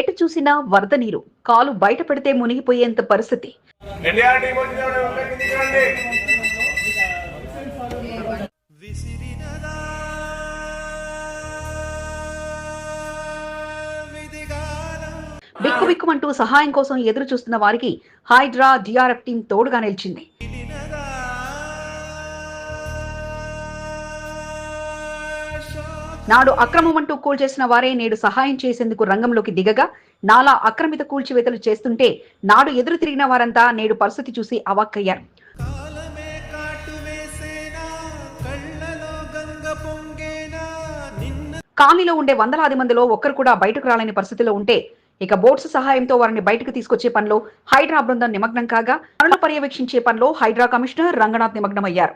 ఎటు చూసినా వరద నీరు కాలు బయట పెడితే మునిగిపోయేంత పరిస్థితి. బిక్కుబిక్కుమంటూ సహాయం కోసం ఎదురు చూస్తున్న వారికి హైడ్రా డిఆర్ఎఫ్ టీం తోడుగా నిలిచింది. నాడు అక్రమం అంటూ కూల్చేసిన వారే నేడు సహాయం చేసేందుకు రంగంలోకి దిగగా నాలా అక్రమిత కూల్చివేతలు చేస్తుంటే నాడు ఎదురు తిరిగిన వారంతా నేడు పరిస్థితి చూసి అవాక్కయ్యారు. కాలనీలో ఉండే వందలాది మందిలో ఒక్కరు కూడా బయటకు రాలేని పరిస్థితిలో ఉంటే ఇక బోట్స్ సహాయంతో వారిని బయటకు తీసుకొచ్చే పనిలో హైడ్రా బృందం నిమగ్నం కాగా పనులు పర్యవేక్షించే పనిలో హైడ్రా కమిషనర్ రంగనాథ్ నిమగ్నమయ్యారు.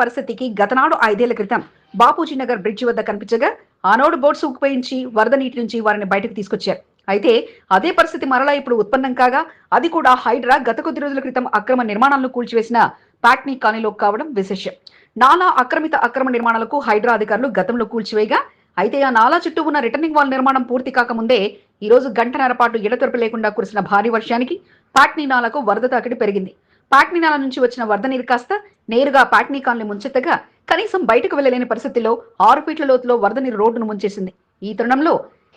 పరిస్థితికి గతనాడు ఐదేళ్ళ క్రితం బాపూజీ నగర్ బ్రిడ్జి వద్ద కనిపించగా ఆనాడు బోట్స్ ఉపయోగించి వరద నీటి నుంచి వారిని బయటకు తీసుకొచ్చారు. అయితే అదే పరిస్థితి మరలా ఇప్పుడు ఉత్పన్నం కాగా అది కూడా హైడ్రా గత కొద్ది రోజుల క్రితం అక్రమ నిర్మాణాలను కూల్చివేసిన పాట్నీ కాలనీలో కావడం విశేషం. నాలా అక్రమిత అక్రమ నిర్మాణాలకు హైడ్రా అధికారులు గతంలో కూల్చివేయగా అయితే ఆ నాలా చుట్టూ ఉన్న రిటర్నింగ్ వాల్ నిర్మాణం పూర్తి కాకముందే ఈ రోజు గంటన్నర పాటు ఎడతెరపు లేకుండా కురిసిన భారీ వర్షానికి పాట్నీ నాలకు వరద తాకిడి పెరిగింది. పాట్నినాల నుంచి వచ్చిన వరద నీరు కాస్త నేరుగా పాట్నీ కాలనీ ముంచెత్తగా కనీసం బయటకు వెళ్ళలేని పరిస్థితిలో ఆరు ఫీట్ల లోతులో వరద నీరు రోడ్డును ముంచేసింది. ఈ తరుణంలో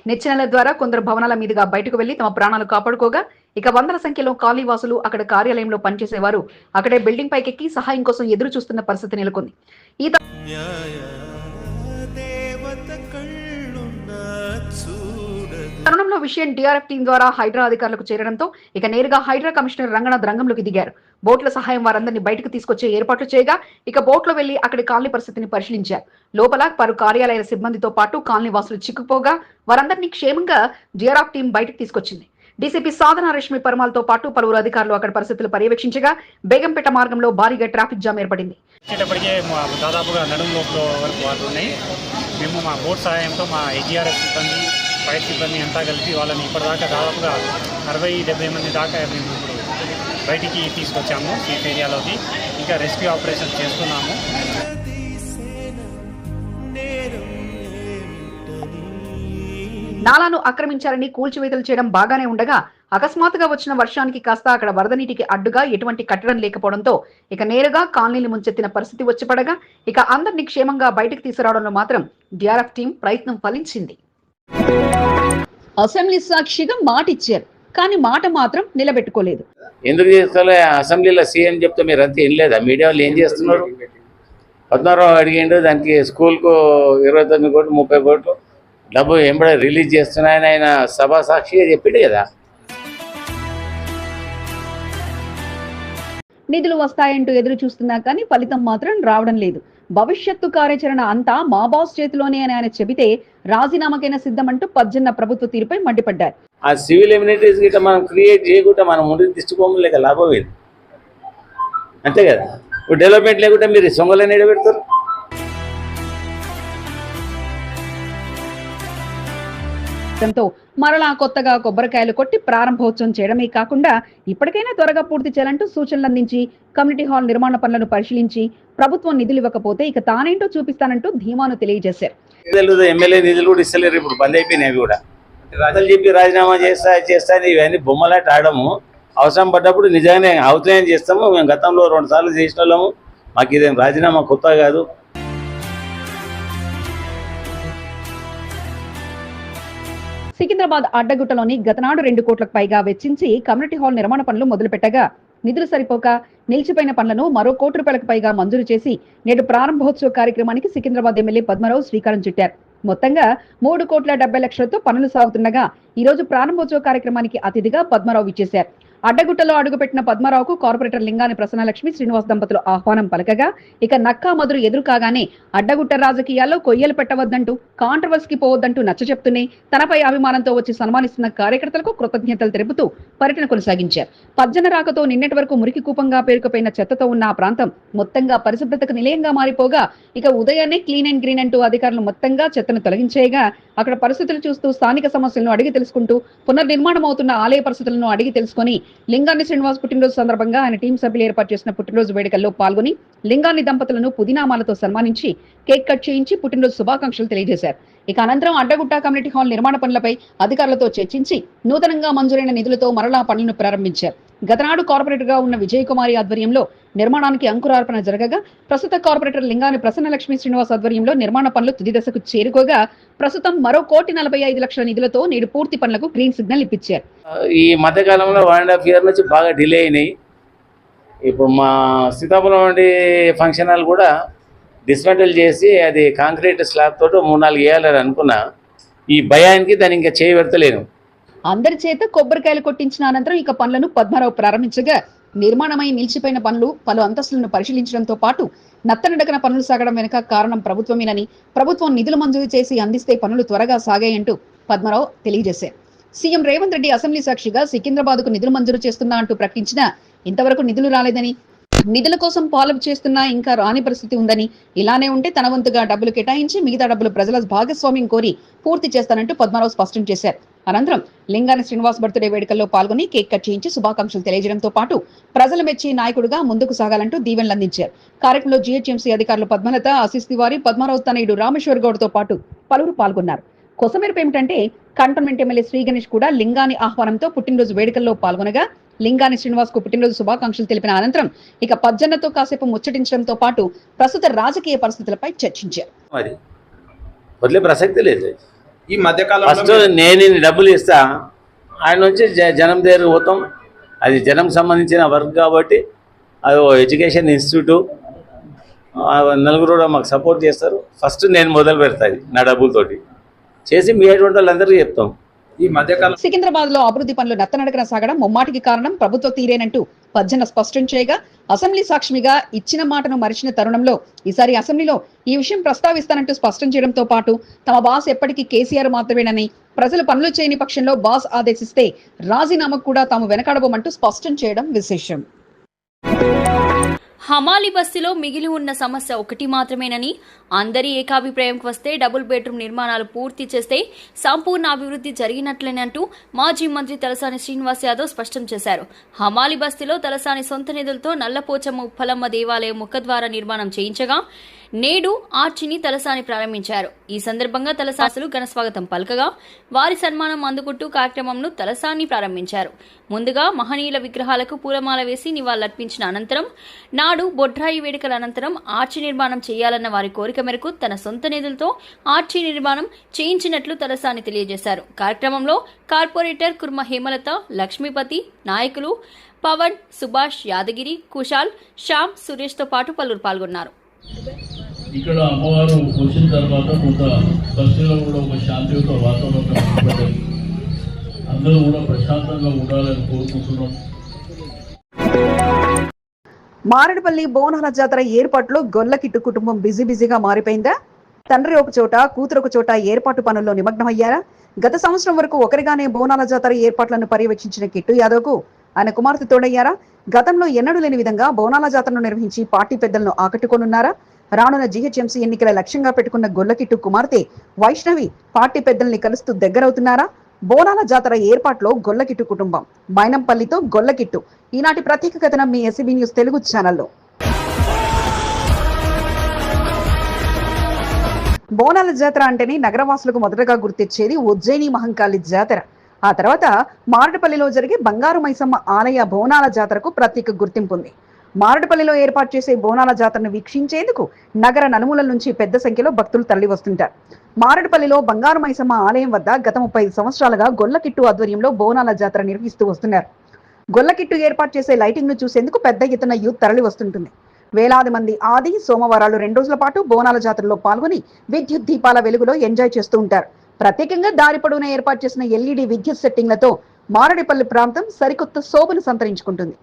నిచ్చెనల ద్వారా కొందరు భవనాల మీదుగా బయటకు వెళ్ళి తమ ప్రాణాలు కాపాడుకోగా ఇక వందల సంఖ్యలో కాలనీవాసులు అక్కడ కార్యాలయంలో పనిచేసేవారు. అక్కడే బిల్డింగ్ పైకెక్కి సహాయం కోసం ఎదురు చూస్తున్న పరిస్థితి నెలకొంది. ఈ తరుణంలో విషయం డిఆర్ఎఫ్ టీం ద్వారా హైడ్రా అధికారులకు చేరడంతో ఇక నేరుగా హైడ్రా కమిషనర్ రంగనాథ్ రంగంలోకి దిగారు. బోట్ల సహాయం వారందరినీ బయటకు తీసుకొచ్చే ఏర్పాట్లు చేయగా ఇక బోట్లో వెళ్ళి అక్కడి కాలనీ పరిస్థితిని పరిశీలించారు. లోపల పలు కార్యాలయాల సిబ్బందితో పాటు కాలనీ వాసులు చిక్కుపోగా వారందరినీ క్షేమంగా డిఆర్ఎఫ్ టీం బయటకు తీసుకొచ్చింది. డీసీపీ సాధన రష్మి పరమాలతో పాటు పలువురు అధికారులు అక్కడ పరిస్థితులు పర్యవేక్షించగా బేగంపేట మార్గంలో భారీగా ట్రాఫిక్ జామ్ ఏర్పడింది. దాదాపుగా నడుము లోపల వరకు ఉన్నాయి. మేము మా బోట్ సహాయంతో మా ఎన్డీఆర్ఎఫ్ సిబ్బంది ఫైర్ సిబ్బంది అంతా కలిపి వాళ్ళని ఇప్పటిదాకా దాదాపుగా అరవై డెబ్బై మంది దాకా మేము ఇప్పుడు బయటికి తీసుకొచ్చాము సీట్ ఏరియాలోకి. ఇంకా రెస్క్యూ ఆపరేషన్ చేస్తున్నాము. నాలాను ఆక్రమించారని కూల్చివేతలు చేయడం బాగానే ఉండగా అకస్మాత్తుగా వచ్చిన వర్షానికి కాస్త అక్కడ వరద నీటికి అడ్డుగా ఎటువంటి కట్టడం లేకపోవడంతో ఇక నేరుగా కాలనీలు ముంచెత్తిన పరిస్థితి వచ్చి పడగా ఇక అందరినీ క్షేమంగా బయటకు తీసుకురావడంలో మాత్రం డిఆర్ఎఫ్ టీం ప్రయత్నం ఫలించింది. అసెంబ్లీ సాక్షిగా మాట ఇచ్చారు కానీ మాట మాత్రం నిలబెట్టుకోలేదు. ఎందుకు చేస్తలే? అసెంబ్లీలో సీఎం చెప్తే మీరు అంతా ఏం లేదా మీడియా వాళ్ళు ఏం చేస్తున్నారు? పద్మారావు అడిగిండు దానికి స్కూల్కు ఇరవై తొమ్మిది కోట్లు ముప్పై కోట్లు డబ్బు ఎంబడే రిలీజ్ చేస్తున్నాయని ఆయన సభా సాక్షిగా చెప్పిండు కదా. నిధులు వస్తాయంటూ ఎదురు చూస్తున్నా కానీ ఫలితం మాత్రం రావడం లేదు. భవిష్యత్తు కార్యాచరణ అంతా మా బాస్ చేతిలోనే అని ఆయన చెబితే రాజీనామాకైనా సిద్ధమంటూ పద్జన్న ప్రభుత్వ తీరుపై మండిపడ్డారు. ఆ సివిల్ ఇమ్యూనిటీస్ గిట్ట మనం క్రియేట్ చేయకుండా మనం ముందుకు తీసుకోవడం లేక లాభం అంతే కదా? ఇప్పుడు డెవలప్మెంట్ లేకుండా మీరు సొంగలని నిలబెడతారు. దాంతో మరలా కొత్తగా కొబ్బరికాయలు కొట్టి ప్రారంభోత్సవం చేయడమే కాకుండా ఇప్పటికైనా త్వరగా పూర్తి చేయాలంటూ సూచనలు అందించి కమ్యూనిటీ హాల్ నిర్మాణ పనులను పరిశీలించి ప్రభుత్వం నిధులు ఇవ్వకపోతే ఇక తానేంటో చూపిస్తానంటూ ధీమాను తెలియజేశారు. ఎమ్మెల్యే నిధులు కూడా ఇస్తలేరు ఇప్పుడు బంద్ కూడా. రాజులు చెప్పి రాజీనామా చేస్తా చేస్తా ఇవన్నీ బొమ్మలాట ఆడము. అవసరం పడ్డప్పుడు నిజంగానే అవుతాయని చేస్తాము. మేము గతంలో రెండు సార్లు చేసిన వాళ్ళము. మాకు ఇదేం రాజీనామా కొత్త కాదు. సికింద్రాబాద్ అడ్డగుట్టలోని గతనాడు రెండు కోట్లకు పైగా వెచ్చించి కమ్యూనిటీ హాల్ నిర్మాణ పనులు మొదలుపెట్టగా నిధులు సరిపోక నిలిచిపోయిన పనులను మరో కోటి రూపాయలకు పైగా మంజూరు చేసి నేడు ప్రారంభోత్సవ కార్యక్రమానికి సికింద్రాబాద్ ఎమ్మెల్యే పద్మరావు శ్రీకారం చుట్టారు. మొత్తంగా మూడు కోట్ల డెబ్బై లక్షలతో పనులు సాగుతుండగా ఈ రోజు ప్రారంభోత్సవ కార్యక్రమానికి అతిథిగా పద్మరావు ఇచ్చేశారు అడ్డగుట్టలో అడుగుపెట్టిన పద్మారావుకు కార్పొరేటర్ లింగాని ప్రసన్నలక్ష్మి శ్రీనివాస్ దంపతులు ఆహ్వానం పలకగా ఇక నక్కా మధురు ఎదురు కాగానే అడ్డగుట్ట రాజకీయాల్లో కొయ్యలు పెట్టవద్దంటూ కాంట్రవర్సీకి పోవద్దంటూ నచ్చ చెప్తూనే తనపై అభిమానంతో వచ్చి సన్మానిస్తున్న కార్యకర్తలకు కృతజ్ఞతలు తెలుపుతూ పర్యటన కొనసాగించారు. పజ్జన రాకతో నిన్నటి వరకు మురికి కూపంగా పేరుకుపోయిన చెత్తతో ఉన్న ఆ ప్రాంతం మొత్తంగా పరిశుభ్రతకు నిలయంగా మారిపోగా ఇక ఉదయాన్నే క్లీన్ అండ్ గ్రీన్ అంటూ అధికారులు మొత్తంగా చెత్తను తొలగించేయగా అక్కడ పరిస్థితులు చూస్తూ స్థానిక సమస్యలను అడిగి తెలుసుకుంటూ పునర్నిర్మాణం అవుతున్న ఆలయ పరిస్థితులను అడిగి తెలుసుకొని లింగాన్ని శ్రీనివాస్ పుట్టినరోజు సందర్భంగా ఆయన టీం సభ్యులు ఏర్పాటు చేసిన పుట్టినరోజు వేడుకల్లో పాల్గొని లింగాన్ని దంపతులను పుదినామాలతో సన్మానించి కేక్ కట్ చేయించి పుట్టినరోజు శుభాకాంక్షలు తెలియజేశారు. ఇక అనంతరం అడ్డగుట్ట కమ్యూనిటీ హాల్ నిర్మాణ పనులపై అధికారులతో చర్చించి నూతనంగా మంజూరైన నిధులతో మరలా పనులను ప్రారంభించారు. గతనాడు కార్పొరేటర్గా ఉన్న విజయకుమారి ఆధ్వర్యంలో నిర్మాణానికి అంకురార్పణ జరగగా ప్రస్తుత కార్పొరేటర్ లింగాని ప్రసన్నలక్ష్మి శ్రీనివాస్ ఆధ్వర్యంలో నిర్మాణ పనులు తుది దశకు చేరుకోగా ప్రస్తుతం మరో కోటి నలభై ఐదు లక్షల నిధులతో నేడు పూర్తి పనులకు గ్రీన్ సిగ్నల్ ఇప్పించారు. ఈ మధ్యకాలంలో వన్ అండ్ హాఫ్ ఇయర్ నుంచి బాగా డిలే అయినాయి. ఇప్పుడు మా సీతాపురం వంటి ఫంక్షన్ హాల్ కూడా డిస్మెంటల్ చేసి అది కాంక్రీట్ స్లాబ్ తోటి మూడు నాలుగు వేయాలని అనుకున్నా ఈ భయానికి దాన్ని ఇంకా చేయబెడతలేను. అందరి చేత కొబ్బరికాయలు కొట్టించిన అనంతరం ఇక పనులను పద్మారావు ప్రారంభించగా నిర్మాణమై నిలిచిపోయిన పనులు పలు అంతస్తులను పరిశీలించడంతో పాటు నత్తనడకన పనులు సాగడం వెనుక కారణం ప్రభుత్వమేనని ప్రభుత్వం నిధులు మంజూరు చేసి అందిస్తే పనులు త్వరగా సాగాయంటూ పద్మారావు తెలియజేశారు. సీఎం రేవంత్ రెడ్డి అసెంబ్లీ సాక్షిగా సికింద్రాబాద్కు నిధులు మంజూరు చేస్తున్నా అంటూ ప్రకటించినా ఇంతవరకు నిధులు రాలేదని నిధుల కోసం పాలపు చేస్తున్నా ఇంకా రాని పరిస్థితి ఉందని ఇలానే ఉంటే తన వంతుగా డబ్బులు కేటాయించి మిగతా డబ్బులు ప్రజల భాగస్వామ్యం కోరి పూర్తి చేస్తానంటూ పద్మారావు స్పష్టం చేశారు. అనంతరం లింగాని శ్రీనివాస్ బర్త్డే వేడుకల్లో పాల్గొని కేక్ కట్ చేయించి శుభాకాంక్షలు తెలియజేయడంతో పాటు ప్రజలు మెచ్చి నాయకుడిగా ముందుకు సాగాలంటూ దీవెనలు అందించారు. కార్యక్రమంలో జీహెచ్ఎంసీ అధికారులు పద్మలత ఆశీస్ తివారి పద్మారావు తనయుడు రామేశ్వర్ గౌడ్తో పాటు పలువురు పాల్గొన్నారు. కొసమెరుపు ఏమిటంటే కంటోన్మెంట్ ఎమ్మెల్యే శ్రీ గణేష్ కూడా లింగాని ఆహ్వానంతో పుట్టినరోజు వేడుకల్లో పాల్గొనగా లింగాని శ్రీనివాస్కు పుట్టినరోజు శుభాకాంక్షలు తెలిపిన అనంతరం ఇక పజ్జన్నతో కాసేపు ముచ్చటించడంతో పాటు ప్రస్తుత రాజకీయ పరిస్థితులపై చర్చించారు. మరి వదిలే ప్రసక్తి లేదు. ఈ మధ్య కాలంలో ఫస్ట్ నేను డబ్బులు ఇస్తా ఆయన నుంచి జ- జనం దగ్గర పోతాం. అది జనం సంబంధించిన వర్క్ కాబట్టి అది ఓ ఎడ్యుకేషన్ ఇన్స్టిట్యూట్ నలుగురు కూడా మాకు సపోర్ట్ చేస్తారు. ఫస్ట్ నేను మొదలు పెడతాది నా డబ్బులతోటి. చేసి మీ అటువంటి వాళ్ళందరికీ చెప్తాం. ఈ మధ్యకాలం సికింద్రాబాద్లో అభివృద్ధి పనులు నత్తనడకన సాగడం ముమ్మాటికి కారణం ప్రభుత్వ తీరేనంటూ పజ్జన స్పష్టం చేయగా అసెంబ్లీ సాక్షిగా ఇచ్చిన మాటను మరిచిన తరుణంలో ఈసారి అసెంబ్లీలో ఈ విషయం ప్రస్తావిస్తానంటూ స్పష్టం చేయడంతో పాటు తమ బాస్ ఎప్పటికీ కేసీఆర్ మాత్రమేనని ప్రజలు పనులు చేయని పక్షంలో బాస్ ఆదేశిస్తే రాజీనామాకు కూడా తాము వెనకాడబోమంటూ స్పష్టం చేయడం విశేషం. హమాలి బస్సులో మిగిలి ఉన్న సమస్య ఒకటి మాత్రమేనని అందరి ఏకాభిప్రాయంకి వస్తే డబుల్ బెడ్రూమ్ నిర్మాణాలు పూర్తి చేస్తే సంపూర్ణ అభివృద్ధి జరిగినట్లేనంటూ మాజీ మంత్రి తలసాని శ్రీనివాస్ యాదవ్ స్పష్టం చేశారు. హమాలి బస్తీలో తలసాని సొంత నిధులతో నల్లపోచమ్మ ఉప్పలమ్మ దేవాలయం ముఖద్వార నిర్మాణం చేయించగా నేడు ఆర్చిని తలసాని ప్రారంభించారు. ఈ సందర్భంగా తలసాసులు ఘనస్వాగతం పలకగా వారి సన్మానం అందుకుంటూ కార్యక్రమంను తలసాని ప్రారంభించారు. ముందుగా మహనీయుల విగ్రహాలకు పూలమాల వేసి నివాళులర్పించిన అనంతరం నాడు బొడ్రాయి వేడుకల అనంతరం ఆర్చి నిర్మాణం చేయాలన్న వారి కోరిక మేరకు తన సొంత నిధులతో ఆర్చి నిర్మాణం చేయించినట్లు తలసాని తెలియజేశారు. కార్యక్రమంలో కార్పొరేటర్ కుర్మ హేమలత లక్ష్మీపతి నాయకులు పవన్ సుభాష్ యాదగిరి కుశాల్ శ్యామ్ సురేష్తో పాటు పలువురు పాల్గొన్నారు. ఇక్కడ అమ్మవారు వచ్చిన తర్వాత కొంత బస్తీలో కూడా ఒక శాంతియుత వాతావరణం అందరూ కూడా ప్రశాంతంగా ఉండాలని కోరుకుంటున్నాం. మారేడుపల్లి బోనాల జాతర ఏర్పాట్లు గొల్లకిట్టు కుటుంబం బిజీ బిజీగా మారిపోయిందా? తండ్రి ఒక చోట కూతురు ఒక చోట ఏర్పాటు పనుల్లో నిమగ్నమయ్యారా? గత సంవత్సరం వరకు ఒకరిగానే బోనాల జాతర ఏర్పాట్లను పర్యవేక్షించిన కిట్టు యాదవ్కు ఆయన కుమార్తె తోడయ్యారా? గతంలో ఎన్నడూ లేని విధంగా బోనాల జాతరను నిర్వహించి పార్టీ పెద్దలను ఆకట్టుకోనున్నారా? రానున్న జీహెచ్ఎంసీ ఎన్నికల లక్ష్యంగా పెట్టుకున్న గొల్లకిట్టు కుమార్తె వైష్ణవి పార్టీ పెద్దల్ని కలుస్తూ దగ్గరవుతున్నారా? బోనాల జాతర ఏర్పాట్లో గొల్లకిట్టు కుటుంబం. మైనంపల్లితో గొల్లకిట్టు. ఈనాటి ప్రత్యేక కథనం మీ ఎస్సీబీ న్యూస్ తెలుగు ఛానల్లో. బోనాల జాతర అంటేనే నగరవాసులకు మొదటగా గుర్తించేది ఉజ్జయిని మహంకాళి జాతర. ఆ తర్వాత మారడపల్లిలో జరిగే బంగారు మైసమ్మ ఆలయ బోనాల జాతరకు ప్రత్యేక గుర్తింపు ఉంది. మారడుపల్లిలో ఏర్పాటు చేసే బోనాల జాతరను వీక్షించేందుకు నగర నలుమూలల నుంచి పెద్ద సంఖ్యలో భక్తులు తరలి వస్తుంటారు. మారడపల్లిలో బంగారు మైసమ్మ ఆలయం వద్ద గత ముప్పై సంవత్సరాలుగా గొల్లకిట్టు ఆధ్వర్యంలో బోనాల జాతర నిర్వహిస్తూ వస్తున్నారు. గొల్లకిట్టు ఏర్పాటు చేసే లైటింగ్ను చూసేందుకు పెద్ద ఎత్తున యూత్ తరలి వస్తుంటుంది. వేలాది మంది ఆది సోమవారాలు రెండు రోజుల పాటు బోనాల జాతరలో పాల్గొని విద్యుత్ దీపాల వెలుగులో ఎంజాయ్ చేస్తూ ఉంటారు. ప్రత్యేకంగా దారి పొడవునా ఏర్పాటు చేసిన ఎల్ఈడి విద్యుత్ సెట్టింగ్లతో మారడిపల్లి ప్రాంతం సరికొత్త శోభను సంతరించుకుంటుంది.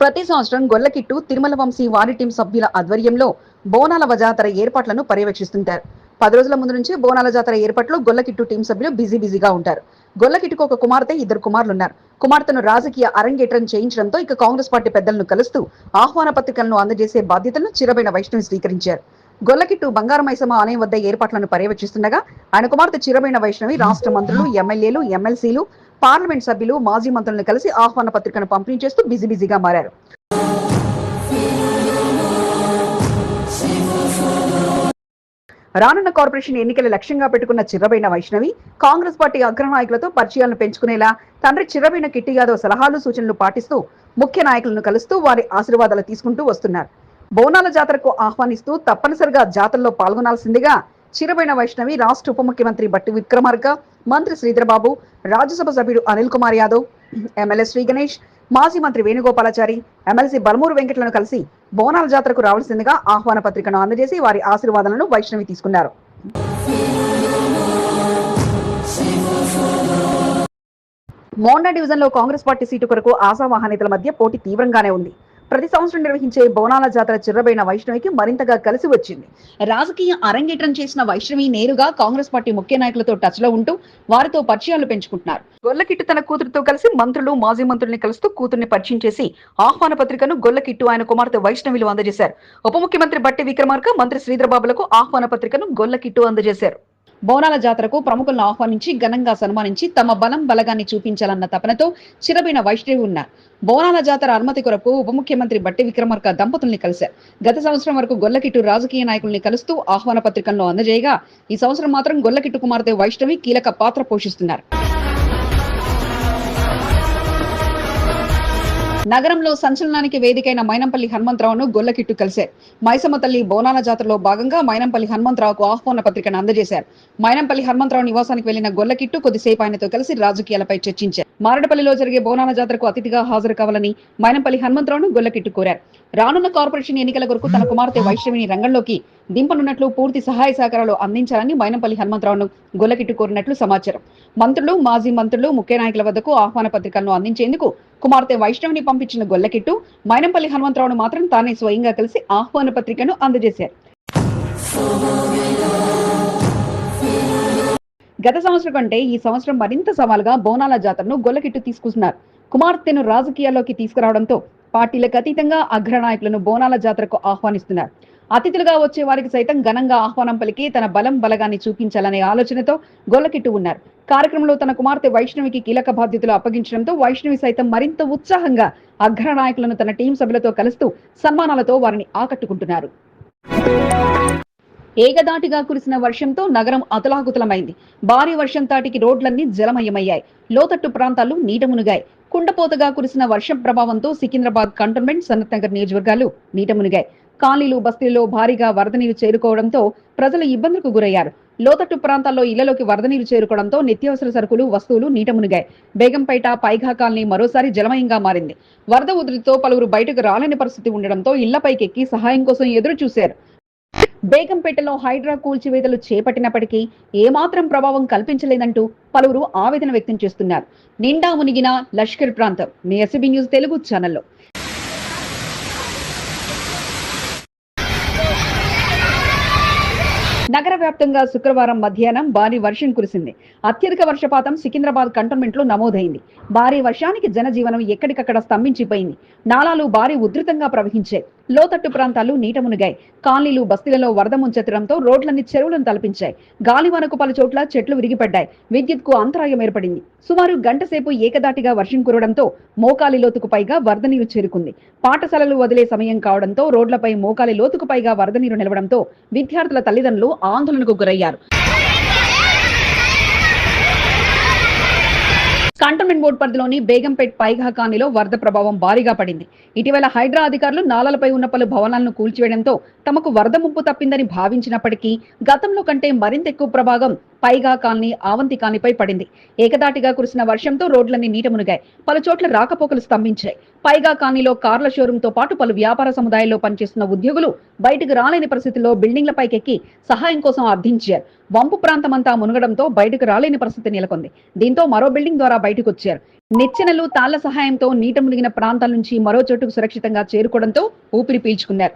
ప్రతి సంవత్సరం గొల్లకిట్టు తిరుమల వంశీ వారి టీం సభ్యుల ఆధ్వర్యంలో బోనాల వజాతర ఏర్పాట్లను పర్యవేక్షిస్తుంటారు. పది రోజుల ముందు నుంచి బోనాల జాతర ఏర్పాట్లు గొల్లకిట్టు టీం సభ్యులు బిజీ బిజీగా ఉంటారు. గొల్లకిట్టుకు ఒక కుమార్తె ఇద్దరు కుమారులు ఉన్నారు కుమార్తెను రాజకీయ అరంగేట్రం చేయించడంతో ఇక కాంగ్రెస్ పార్టీ పెద్దలను కలుస్తూ ఆహ్వాన పత్రికలను అందజేసే బాధ్యతలను చిరబైన వైష్ణవి స్వీకరించారు. గొల్లకిట్టు బంగారమైసమ్మ ఆలయం వద్ద ఏర్పాట్లను పర్యవేక్షిస్తుండగా ఆయన కుమార్తె చిరబైన వైష్ణవి రాష్ట్ర మంత్రులు ఎమ్మెల్యేలు ఎమ్మెల్సీలు పార్లమెంట్ సభ్యులు మాజీ మంత్రులను కలిసి ఆహ్వాన పత్రికను పంపిణీ చేస్తూ బిజీ బిజీగా మారారు. రానున్న కార్పొరేషన్ ఎన్నికల లక్ష్యంగా పెట్టుకున్న చిర్రబైన వైష్ణవి కాంగ్రెస్ పార్టీ అగ్రనాయకులతో పరిచయాలను పెంచుకునేలా తండ్రి చిర్రబైన కిట్టి యాదవ్ సలహాలు సూచనలు పాటిస్తూ ముఖ్య నాయకులను కలుస్తూ వారి ఆశీర్వాదాలు తీసుకుంటూ వస్తున్నారు. బోనాల జాతరకు ఆహ్వానిస్తూ తప్పనిసరిగా జాతరలో పాల్గొనాల్సిందిగా చిరబైన వైష్ణవి రాష్ట్ర ఉప ముఖ్యమంత్రి బట్టి విక్రమార్క మంత్రి శ్రీధరబాబు రాజ్యసభ సభ్యుడు అనిల్ కుమార్ యాదవ్ ఎమ్మెల్యే శ్రీ గణేష్ మాజీ మంత్రి వేణుగోపాలాచారి ఎమ్మెల్సీ బలమూరు వెంకట్లను కలిసి బోనాల జాతరకు రావాల్సిందిగా ఆహ్వాన పత్రికను అందజేసి వారి ఆశీర్వాదాలను వైష్ణవి తీసుకున్నారు. మోండా డివిజన్లో కాంగ్రెస్ పార్టీ సీటు కొరకు ఆశావాహనేతల మధ్య పోటీ తీవ్రంగానే ఉంది. ప్రతి సంవత్సరం నిర్వహించే బోనాల జాతర చిర్రబైన వైష్ణవికి మరింతగా కలిసి వచ్చింది. రాజకీయ అరంగేట్రం చేసిన వైష్ణవి నేరుగా కాంగ్రెస్ పార్టీ ముఖ్య నాయకులతో టచ్లో ఉంటూ వారితో పరిచయాలు పెంచుకుంటున్నారు. గొల్లకిట్టు తన కూతురుతో కలిసి మంత్రులు మాజీ మంత్రుల్ని కలుస్తూ కూతుర్ని పరిచయం చేసి ఆహ్వాన పత్రికను గొల్లకిట్టు ఆయన కుమార్తె వైష్ణవిలు అందజేశారు. ఉప ముఖ్యమంత్రి బట్టి విక్రమార్క మంత్రి శ్రీధరబాబులకు ఆహ్వాన పత్రికను గొల్లకిట్టు అందజేశారు. బోనాల జాతరకు ప్రముఖులను ఆహ్వానించి ఘనంగా సన్మానించి తమ బలం బలగాన్ని చూపించాలన్న తపనతో చిరబిన వైష్ణవి ఉన్నారు బోనాల జాతర అనుమతి కొరకు ఉప ముఖ్యమంత్రి బట్టి విక్రమార్క దంపతుల్ని కలిశారు. గత సంవత్సరం వరకు గొల్లకిట్టు రాజకీయ నాయకుల్ని కలుస్తూ ఆహ్వాన పత్రికలను అందజేయగా ఈ సంవత్సరం మాత్రం గొల్లకిట్టు కుమార్తె వైష్ణవి కీలక పాత్ర పోషిస్తున్నారు. నగరంలో సంచలనానికి వేదికైన మైనంపల్లి హనుమంతరావును గొల్లకిట్టు కలిశారు. మైసమ్మ తల్లి బోనాల జాతరలో భాగంగా మైనంపల్లి హనుమంతరావుకు ఆహ్వాన పత్రికను అందజేశారు. మైనంపల్లి హనుమంతరావు నివాసానికి వెళ్ళిన గొల్లకిట్టు కొద్దిసేపు ఆయనతో కలిసి రాజకీయాలపై చర్చించారు. మారడపల్లిలో జరిగే బోనాల జాతరకు అతిథిగా హాజరు కావాలని మైనంపల్లి హనుమంతరావును గొల్లకిట్టు కోరారు. రానున్న కార్పొరేషన్ ఎన్నికల కొరకు తన కుమార్తె వైష్ణవిని రంగంలోకి దింపనున్నట్లు పూర్తి సహాయ సహకారాలు అందించాలని మైనంపల్లి హనుమంతరావును గొల్లకిట్టు కోరినట్లు సమాచారం. మంత్రులు మాజీ మంత్రులు ముఖ్య నాయకుల వద్దకు ఆహ్వాన పత్రికలను అందించేందుకు కుమార్తె వైష్ణవిని పంపించిన గొల్లకిట్టు మైనంపల్లి హనుమంతరావును మాత్రం తానే స్వయంగా కలిసి ఆహ్వాన పత్రికను అందజేశారు. గత సంవత్సరం కంటే ఈ సంవత్సరం మరింత సవాలుగా బోనాల జాతరను గొల్లకిట్టు తీసుకున్నారు కుమార్తెను రాజకీయాల్లోకి తీసుకురావడంతో పార్టీలకు అతీతంగా అగ్రనాయకులను బోనాల జాతరకు ఆహ్వానిస్తున్నారు. అతిథులుగా వచ్చే వారికి సైతం ఘనంగా ఆహ్వానం పలికి తన బలం బలగాన్ని చూపించాలనే ఆలోచనతో గొల్లకిట్టు ఉన్నారు. కార్యక్రమంలో తన కుమార్తె వైష్ణవికి కీలక బాధ్యతలు అప్పగించడంతో వైష్ణవి సైతం మరింత ఉత్సాహంగా అగ్రనాయకులను తన టీం సభ్యులతో కలుస్తూ సన్మానాలతో వారిని ఆకట్టుకుంటున్నారు. ఏకదాటిగా కురిసిన వర్షంతో నగరం అతలాకుతలమైంది. భారీ వర్షం తాటికి రోడ్లన్నీ జలమయమయ్యాయి. లోతట్టు ప్రాంతాలు నీట మునిగాయి. కుండపోతగా కురిసిన వర్షం ప్రభావంతో సికింద్రాబాద్ కంటోన్మెంట్ సన్నత్ నగర్ నియోజకవర్గాలు నీట మునిగాయి. కాలనీలు బస్తీల్లో భారీగా వరద నీరు చేరుకోవడంతో ప్రజలు ఇబ్బందులకు గురయ్యారు. లోతట్టు ప్రాంతాల్లో ఇళ్ళలోకి వరద నీరు చేరుకోవడంతో నిత్యావసర సరుకులు వస్తువులు నీట మునిగాయి. బేగంపేట పైఘా కాలనీ మరోసారి జలమయంగా మారింది. వరద ఉధృతితో పలువురు బయటకు రాలేని పరిస్థితి ఉండడంతో ఇళ్ళపైకెక్కి సహాయం కోసం ఎదురు చూశారు బేగంపేటలో హైడ్రా కూల్చివేతలు చేపట్టినప్పటికీ ఏమాత్రం ప్రభావం కల్పించలేదంటూ పలువురు ఆవేదన వ్యక్తం చేస్తున్నారు. నిండా మునిగిన లష్కర్ ప్రాంతం. మీ ఎస్బీ న్యూస్ తెలుగు ఛానల్లో నగర వ్యాప్తంగా శుక్రవారం మధ్యాహ్నం భారీ వర్షం కురిసింది. అత్యధిక వర్షపాతం సికింద్రాబాద్ కంటోన్మెంట్లో నమోదైంది. భారీ వర్షానికి జనజీవనం ఎక్కడికక్కడ స్తంభించిపోయింది. నాలాలు భారీ ఉధృతంగా ప్రవహించాయి లోతట్టు ప్రాంతాలు నీట మునిగాయి. కాలనీలు బస్తీలలో వరద ముంచెత్తడంతో రోడ్లన్నీ చెరువులను తలపించాయి. గాలివానకు పలు చోట్ల చెట్లు విరిగిపడ్డాయి. విద్యుత్కు అంతరాయం ఏర్పడింది. సుమారు గంటసేపు ఏకదాటిగా వర్షం కురవడంతో మోకాలి లోతుకు పైగా వరద నీరు చేరుకుంది. పాఠశాలలు వదిలే సమయం కావడంతో రోడ్లపై మోకాలి లోతుకు పైగా వరద నీరు నిలవడంతో విద్యార్థుల తల్లిదండ్రులు ఆందోళనకు గురయ్యారు. కంటోన్మెంట్ బోర్డు పరిధిలోని బేగంపేట్ పైగా కాలనీలో వరద ప్రభావం భారీగా పడింది. ఇటీవల హైడ్రా అధికారులు నాలాలపై ఉన్న పలు భవనాలను కూల్చివేయడంతో తమకు వరద ముప్పు తప్పిందని భావించినప్పటికీ గతంలో కంటే మరింత ఎక్కువ ప్రభావం పైగా కాలనీ ఆవంతి కాలనీపై పడింది. ఏకదాటిగా కురిసిన వర్షంతో రోడ్లన్నీ నీట మునిగాయి. పలు చోట్ల రాకపోకలు స్తంభించాయి. పైగా కాలనీలో కార్ల షోరూంతో పాటు పలు వ్యాపార సముదాయాల్లో పనిచేస్తున్న ఉద్యోగులు బయటకు రాలేని పరిస్థితిలో బిల్డింగ్లపైకెక్కి సహాయం కోసం అర్థించారు వంపు ప్రాంతమంతా మునగడంతో బయటకు రాలేని పరిస్థితి నెలకొంది. దీంతో మరో బిల్డింగ్ ద్వారా బయటకు వచ్చారు నిచ్చెనలు తాళ్ళ సహాయంతో నీట మునిగిన ప్రాంతాల నుంచి మరో చోటుకు సురక్షితంగా చేరుకోవడంతో ఊపిరి పీల్చుకున్నారు.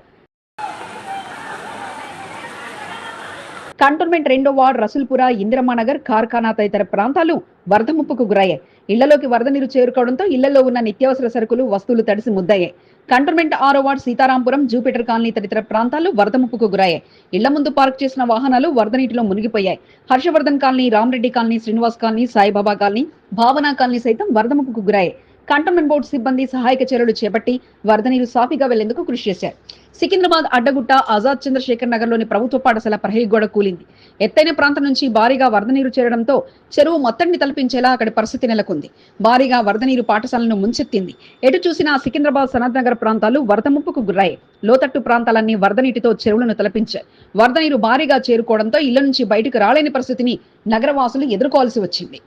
కంటోన్మెంట్ రెండో వార్డ్ రసుల్పుర ఇందిరమానగర్ కార్ఖానా తదితర ప్రాంతాలు వరద ముప్పుకు గురయ్యాయి. ఇళ్ళలోకి వరద నీరు చేరుకోవడంతో ఇళ్ళలో ఉన్న నిత్యావసర సరుకులు వస్తువులు తడిసి ముద్దయ్యాయి. కంటోన్మెంట్ ఆరో వార్డ్ సీతారాంపురం జూపిటర్ కాలనీ తదితర ప్రాంతాలు వరద ముప్పుకు గురయ్యాయి. ఇళ్ళ ముందు పార్క్ చేసిన వాహనాలు వరద నీటిలో మునిగిపోయాయి. Harshavardhan colony Ramareddy colony Srinivas colony Saibaba colony Bhavana colony సైతం వరద ముప్పుకు గురయ్యాయి. కంటోన్మెంట్ బోర్డు సిబ్బంది సహాయక చర్యలు చేపట్టి వరద నీరు సాఫీగా వెళ్ళేందుకు కృషి చేశారు. సికింద్రాబాద్ అడ్డగుట్ట ఆజాద్ చంద్రశేఖర్ నగర్లోని ప్రభుత్వ పాఠశాల ప్రహరీ కూలింది. ఎత్తైన ప్రాంతం నుంచి భారీగా వరద నీరు చేరడంతో చెరువు మొత్తాన్ని తలపించేలా అక్కడి పరిస్థితి నెలకొంది. భారీగా వరద నీరు పాఠశాలను ముంచెత్తింది. ఎటు చూసినా సికింద్రాబాద్ సనత్ నగర్ ప్రాంతాలు వరద ముప్పుకు గురయ్యాయి. లోతట్టు ప్రాంతాలన్నీ వరద నీటితో చెరువులను తలపించాయి. వరద నీరు భారీగా చేరుకోవడంతో ఇళ్ళ నుంచి బయటకు రాలేని పరిస్థితిని నగరవాసులు ఎదుర్కోవాల్సి వచ్చింది.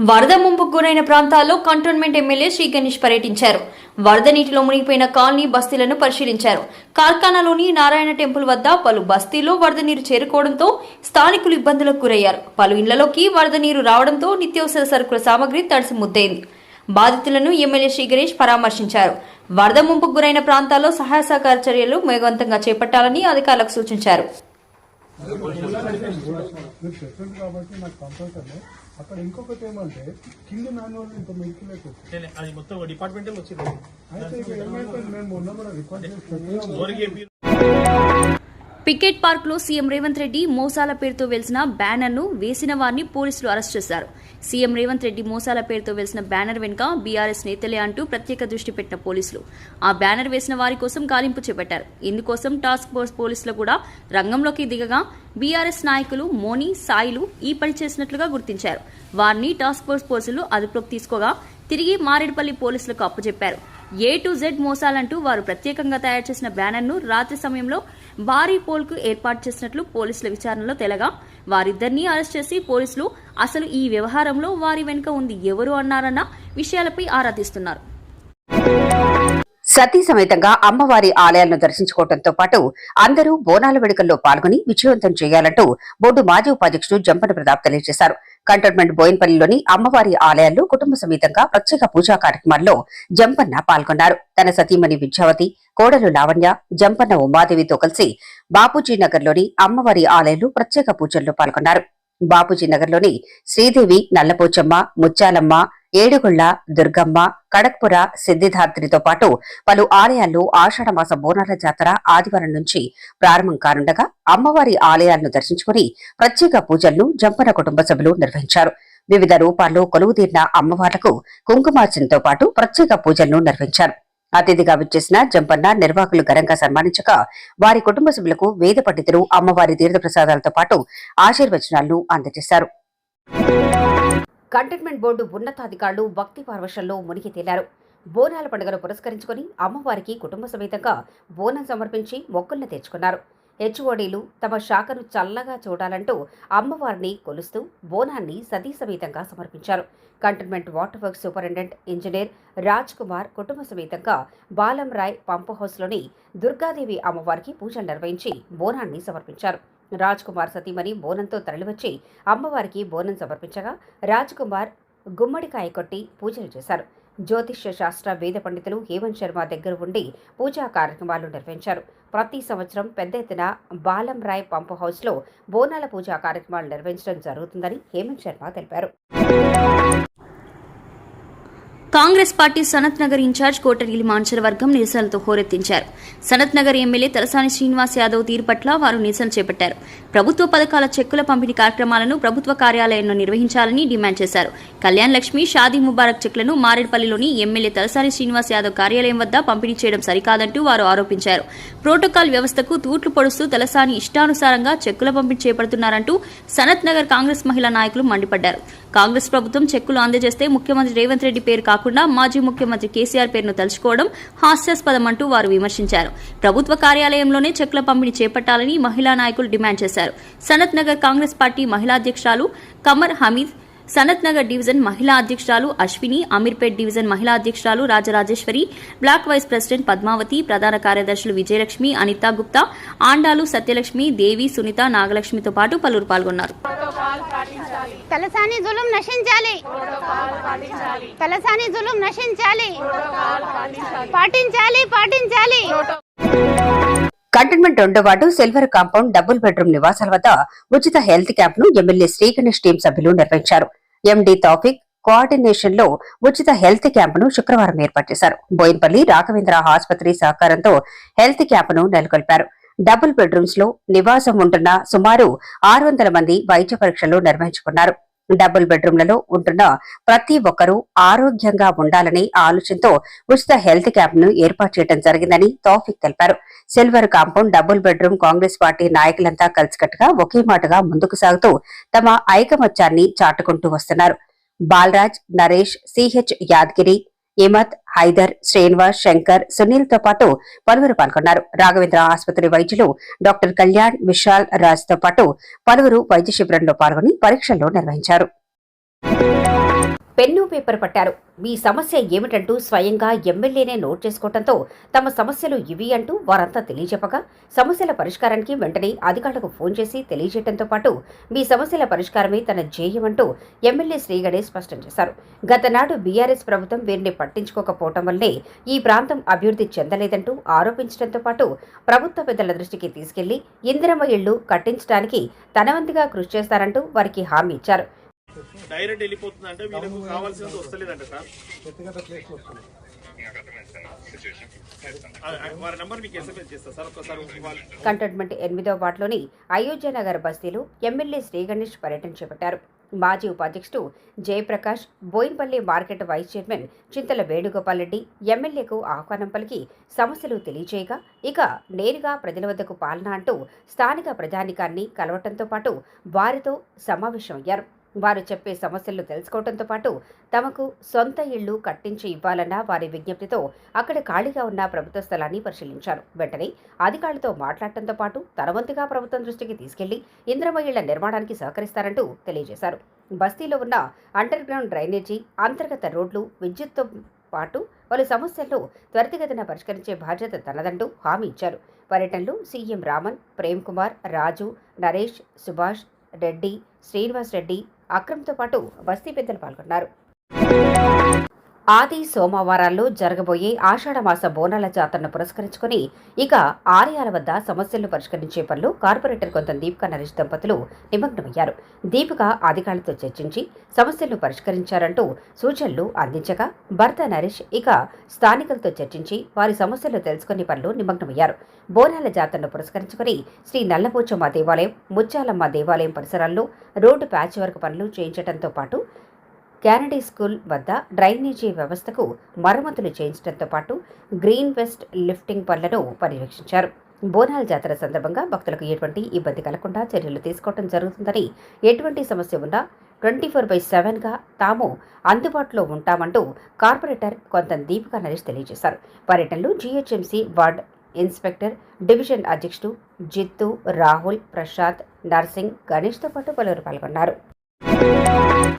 వరద ముంపుకు గురైన ప్రాంతాల్లో కంటోన్మెంట్ ఎమ్మెల్యే శ్రీ గణేష్ పర్యటించారు. వరద నీటిలో మునిగిపోయిన కాలనీ బస్తీలను పరిశీలించారు. కార్ఖానాలోని నారాయణ టెంపుల్ వద్ద పలు బస్తీల్లో వరద నీరు చేరుకోవడంతో స్థానికులు ఇబ్బందులకు గురయ్యారు. పలు ఇళ్ళలోకి వరద నీరు రావడంతో నిత్యావసర సరుకుల సామగ్రి తడిసి ముద్దైంది. బాధితులను ఎమ్మెల్యే శ్రీ గణేష్ పరామర్శించారు. వరద ముంపుకు గురైన ప్రాంతాల్లో సహాయ సహకార చర్యలు వేగవంతంగా చేపట్టాలని అధికారులకు సూచించారు. అక్కడ ఇంకొకటి ఏమంటే కింది మాన్యువల్ ఇంత వచ్చింది అది మొత్తం డిపార్ట్మెంటే వచ్చింది. అయితే ఇక ఏమైపోయింది మేము మొన్న కూడా రికార్డ్ చేసి పెట్టినాము. ఊరికి పికెట్ పార్క్లో సీఎం రేవంత్ రెడ్డి మోసాల పేరుతో వెలిసిన బ్యానర్ను వేసిన వారిని పోలీసులు అరెస్ట్ చేశారు. సీఎం రేవంత్ రెడ్డి మోసాల పేరుతో వెలిసిన బ్యానర్ వెనుక బీఆర్ఎస్ నేతలే అంటూ ప్రత్యేక దృష్టి పెట్టిన పోలీసులు. ఆ బ్యానర్ వేసిన వారి కోసం గాలింపు చేపట్టారు. ఇందుకోసం టాస్క్ ఫోర్స్ పోలీసులు కూడా రంగంలోకి దిగగా బీఆర్ఎస్ నాయకులు మోని సాయిలు ఈ పని చేసినట్లుగా గుర్తించారు. వారిని టాస్క్ ఫోర్స్ పోలీసులు అదుపులోకి తీసుకోగా తిరిగి మారేడుపల్లి పోలీసులకు అప్పచెప్పారు ఏ టు జెడ్ మోసాలంటూ వారు ప్రత్యేకంగా తయారు చేసిన బ్యానర్ను రాత్రి సమయంలో భారీ పోల్కు ఏర్పాటు చేసినట్లు పోలీసుల విచారణలో తెలగా వారిద్దరినీ అరెస్ట్ చేసి పోలీసులు అసలు ఈ వ్యవహారంలో వారి వెనుక ఉంది ఎవరు అన్నారన్న విషయాలపై ఆరా తీస్తున్నారు. సతీ సమేతంగా అమ్మవారి ఆలయాలను దర్శించుకోవడంతో పాటు అందరూ బోనాల వేడుకల్లో పాల్గొని విజయవంతం చేయాలంటూ బోర్డు మాజీ ఉపాధ్యక్షుడు జంపన ప్రతాప్ తెలియజేశారు. కంటోన్మెంట్ బోయిన్పల్లిలోని అమ్మవారి ఆలయాల్లో కుటుంబ సమేతంగా ప్రత్యేక పూజా కార్యక్రమాల్లో జంపన్న పాల్గొన్నారు. తన సతీమణి విద్యావతి కోడలు లావణ్య జంపన్న ఉమాదేవితో కలిసి బాపూజీ నగర్లోని అమ్మవారి ఆలయంలో ప్రత్యేక పూజల్లో పాల్గొన్నారు. బాపూజీ నగర్లోని శ్రీదేవి నల్లపోచమ్మ ముచ్చాలమ్మ ఏడుగుళ్ళ దుర్గమ్మ కడక్పుర సిద్ధిదాత్రితో పాటు పలు ఆలయాల్లో ఆషాఢమాస బోనాల జాతర ఆదివారం నుంచి ప్రారంభం కానుండగా అమ్మవారి ఆలయాలను దర్శించుకుని ప్రత్యేక పూజలను జంపన కుటుంబ సభ్యులు నిర్వహించారు. వివిధ రూపాల్లో కొలువుతీరిన అమ్మవార్లకు కుంకుమార్చనతో పాటు ప్రత్యేక పూజలను నిర్వహించారు. అతిథిగా విచ్చేసిన జంపన్న నిర్వాహకులు ఘనంగా సన్మానించగా వారి కుటుంబ సభ్యులకు వేద పండితులు అమ్మవారి తీర్థప్రసాదాలతో పాటు ఆశీర్వచనాలను అందజేశారు. కంటైన్మెంట్ బోర్డు ఉన్నతాధికారులు భక్తి పార్వశంలో మునిగి తేలారు. బోనాల పండుగను పురస్కరించుకుని అమ్మవారికి కుటుంబ సమేతంగా బోనం సమర్పించి మొక్కుల్ని తెచ్చుకున్నారు హెచ్ఓడీలు తమ శాఖను చల్లగా చూడాలంటూ అమ్మవారిని కొలుస్తూ బోనాన్ని సతీ సమేతంగా సమర్పించారు. Cantonment water work superintendent engineer Raj Kumar కుటుంబ సమేతంగా బాలం రాయ్ పంప్ హౌస్లోని దుర్గాదేవి అమ్మవారికి పూజలు నిర్వహించి బోనాన్ని సమర్పించారు. రాజ్ కుమార్ సతీమణి బోనంతో తరలివచ్చి అమ్మవారికి బోనం సమర్పించగా రాజ్ కుమార్ గుమ్మడికాయ కొట్టి పూజలు చేశారు. జ్యోతిష్య శాస్త్ర వేద పండితులు హేమంత్ శర్మ దగ్గర ఉండి పూజా కార్యక్రమాలు నిర్వహించారు. ప్రతి సంవత్సరం పెద్ద ఎత్తున బాలం రాయ్ పంప్ హౌస్లో బోనాల పూజా కార్యక్రమాలు నిర్వహించడం జరుగుతుందని హేమంత్ శర్మ తెలిపారు. కాంగ్రెస్ పార్టీ సనత్ నగర్ ఇన్ఛార్జ్ కోటగిరి మాంచల వర్గం నిరసనలతో హోరెత్తించారు. సనత్ నగర్ ఎమ్మెల్యే తలసాని శ్రీనివాస్ యాదవ్ తీరు పట్ల వారు నిరసన చేపట్టారు. ప్రభుత్వ పథకాల చెక్కుల పంపిణీ కార్యక్రమాలను ప్రభుత్వ కార్యాలయంలో నిర్వహించాలని డిమాండ్ చేశారు. కళ్యాణ్ లక్ష్మి షాదీ ముబారక్ చెక్లను మారేడుపల్లిలోని ఎమ్మెల్యే తలసాని శ్రీనివాస్ యాదవ్ కార్యాలయం వద్ద పంపిణీ చేయడం సరికాదంటూ వారు ఆరోపించారు. ప్రోటోకాల్ వ్యవస్థకు తూట్లు పొడుస్తూ తలసాని ఇష్టానుసారంగా చెక్కుల పంపిణీ చేపడుతున్నారంటూ సనత్ నగర్ కాంగ్రెస్ మహిళా నాయకులు మండిపడ్డారు. కాంగ్రెస్ ప్రభుత్వం చెక్కులు అందజేస్తే ముఖ్యమంత్రి రేవంత్ రెడ్డి పేరు కాక కాకుండా మాజీ ముఖ్యమంత్రి కేసీఆర్ పేరును తలుచుకోవడం హాస్యాస్పదమంటూ వారు విమర్శించారు. ప్రభుత్వ కార్యాలయంలోనే చెక్ల పంపిణీ చేపట్టాలని మహిళా నాయకులు డిమాండ్ చేశారు. సనత్ నగర్ కాంగ్రెస్ పార్టీ మహిళాధ్యక్షురాలు కమర్ హమీద్ సనత్ నగర్ డివిజన్ మహిళా అధ్యక్షురాలు అశ్విని అమీర్పేట్ డివిజన్ మహిళా అధ్యక్షురాలు Rajarajeshwari block vice president Padmavati ప్రధాన కార్యదర్శులు విజయలక్ష్మి అనితా గుప్తా ఆండాలు సత్యలక్ష్మి దేవి సునీత నాగలక్ష్మితో పాటు పలువురు పాల్గొన్నారు. తలసాని జులుం నశించాలి. తలసాని జులుం నశించాలి. పాటించాలి పాటించాలి. కంటైన్మెంట్ రెండో ward silver compound double bedroom నివాసాల వద్ద ఉచిత హెల్త్ క్యాంప్ను ఎమ్మెల్యే శ్రీగణేష్ టీం సభ్యులు నిర్వహించారు. ఎండి తాఫిక్ కోఆర్డినేషన్లో ఉచిత హెల్త్ క్యాంప్ను శుక్రవారం ఏర్పాటు చేశారు. బోయిన్పల్లి రాఘవేంద్ర ఆసుపత్రి సహకారంతో హెల్త్ క్యాంప్ను నెలకొల్పారు. డబుల్ బెడ్రూమ్స్లో నివాసం ఉంటున్న సుమారు ఆరు వందల మంది వైద్య పరీక్షలు నిర్వహించుకున్నారు. డబుల్ బెడ్రూమ్లలో ఉంటున్న ప్రతి ఒక్కరూ ఆరోగ్యంగా ఉండాలనే ఆలోచనతో ఉచిత హెల్త్ క్యాంప్ను ఏర్పాటు చేయడం జరిగిందని తౌఫిక్ తెలిపారు. Silver compound double bedroom Congress party నాయకులంతా కలిసికట్టుగా ఒకే మాటగా ముందుకు సాగుతూ తమ ఐకమత్యాన్ని చాటుకుంటూ వస్తున్నారు. బాలరాజ్ నరేష్ సిహెచ్ యాదగిరి ఇమత్ హైదర్ శ్రీనివాస్ శంకర్ సునీల్తో పాటు పలువురు పాల్గొన్నారు. రాఘవేంద్ర ఆసుపత్రి వైద్యులు డాక్టర్ కళ్యాణ్ విశాల్ రాజ్తో పాటు పలువురు వైద్య శిబిరంలో పాల్గొని పరీక్షల్లో నిర్వహించారు. పెన్ను పేపర్ పట్టారు. మీ సమస్య ఏమిటంటూ స్వయంగా ఎమ్మెల్యేనే నోట్ చేసుకోవడంతో తమ సమస్యలు ఇవి అంటూ వారంతా తెలియజెప్పగా సమస్యల పరిష్కారానికి వెంటనే అధికారులకు ఫోన్ చేసి తెలియజేయడంతో పాటు మీ సమస్యల పరిష్కారమే తన ధ్యేయమంటూ ఎమ్మెల్యే శ్రీగణేష్ స్పష్టం చేశారు. గతనాడు బీఆర్ఎస్ ప్రభుత్వం వీరిని పట్టించుకోకపోవటం వల్లే ఈ ప్రాంతం అభివృద్ధి చెందలేదంటూ ఆరోపించడంతో పాటు ప్రభుత్వ పెద్దల దృష్టికి తీసుకెళ్ళి ఇందిరమ్మ ఇళ్ళు కట్టించడానికి తనవంతుగా కృషి చేస్తారంటూ వారికి హామీ ఇచ్చారు. డైరెక్ట్ వెళ్ళిపోతుంది అంటే వీళ్ళకు కావాల్సినంత వస్తలేదంట సార్. కంటోన్మెంట్ ఎనిమిదో వార్డులోని అయోధ్య నగర్ బస్తీలో ఎమ్మెల్యే శ్రీ గణేష్ పర్యటన చేపట్టారు. మాజీ ఉపాధ్యక్షుడు Jayaprakash Bowenpally market vice chairman Chintala Venugopal Reddy ఎమ్మెల్యేకు ఆహ్వానం పలికి సమస్యలు తెలియజేయగా ఇక నేరుగా ప్రజల వద్దకు పాలన అంటూ స్థానిక ప్రజానికాన్ని కలవటంతో పాటు వారితో సమావేశమయ్యారు. వారు చెప్పే సమస్యలు తెలుసుకోవడంతో పాటు తమకు సొంత ఇళ్ళు కట్టించి ఇవ్వాలన్న వారి విజ్ఞప్తితో అక్కడ ఖాళీగా ఉన్న ప్రభుత్వ స్థలాన్ని పరిశీలించారు. వెంటనే అధికారులతో మాట్లాడటంతో పాటు తనవంతుగా ప్రభుత్వం దృష్టికి తీసుకెళ్ళి ఇంద్రమ ఇళ్ళ నిర్మాణానికి సహకరిస్తారంటూ తెలియజేశారు. బస్తీలో ఉన్న అండర్ గ్రౌండ్ డ్రైనేజీ అంతర్గత రోడ్లు విద్యుత్తో పాటు పలు సమస్యలను త్వరితగతిన పరిష్కరించే బాధ్యత తనదంటూ హామీ ఇచ్చారు. పర్యటనలో సీఎం రామన్ ప్రేమ్ కుమార్ రాజు నరేష్ సుభాష్ రెడ్డి శ్రీనివాస్ రెడ్డి అక్రమ్తో పాటు బస్తీ పెద్దలు పాల్గొన్నారు. ఆది సోమవారాల్లో జరగబోయే ఆషాఢమాస బోనాల జాతరను పురస్కరించుకుని ఇక ఆలయాల వద్ద సమస్యలను పరిష్కరించే పనులు కార్పొరేటర్ కొంత దీపిక నరేష్ దంపతులు నిమగ్నమయ్యారు. దీపిక అధికారులతో చర్చించి సమస్యలను పరిష్కరించారంటూ సూచనలు అందించగా భర్త నరేష్ ఇక స్థానికులతో చర్చించి వారి సమస్యలు తెలుసుకునే పనులు నిమగ్నమయ్యారు. బోనాల జాతరను పురస్కరించుకుని శ్రీ నల్లపోచమ్మ దేవాలయం ముత్యాలమ్మ దేవాలయం పరిసరాల్లో రోడ్డు ప్యాచ్ వర్క్ పనులు చేయించడంతో పాటు కెనడీ స్కూల్ వద్ద డ్రైనేజీ వ్యవస్థకు మరమ్మతులు చేయించడంతో పాటు గ్రీన్ వెస్ట్ లిఫ్టింగ్ పనులను పర్యవేక్షించారు. బోనాల జాతర సందర్భంగా భక్తులకు ఎటువంటి ఇబ్బంది కలగకుండా చర్యలు తీసుకోవడం జరుగుతుందని ఎటువంటి సమస్య ఉన్నా ట్వంటీ ఫోర్ బై సెవెన్గా తాము అందుబాటులో ఉంటామంటూ కార్పొరేటర్ కొంత దీపికా నరేష్ తెలియజేశారు. పర్యటనలో జీహెచ్ఎంసీ వార్డ్ ఇన్స్పెక్టర్ డివిజన్ అధ్యక్షుడు జిత్తు రాహుల్ ప్రసాద్ నర్సింగ్ గణేష్తో పాటు పలువురు పాల్గొన్నారు.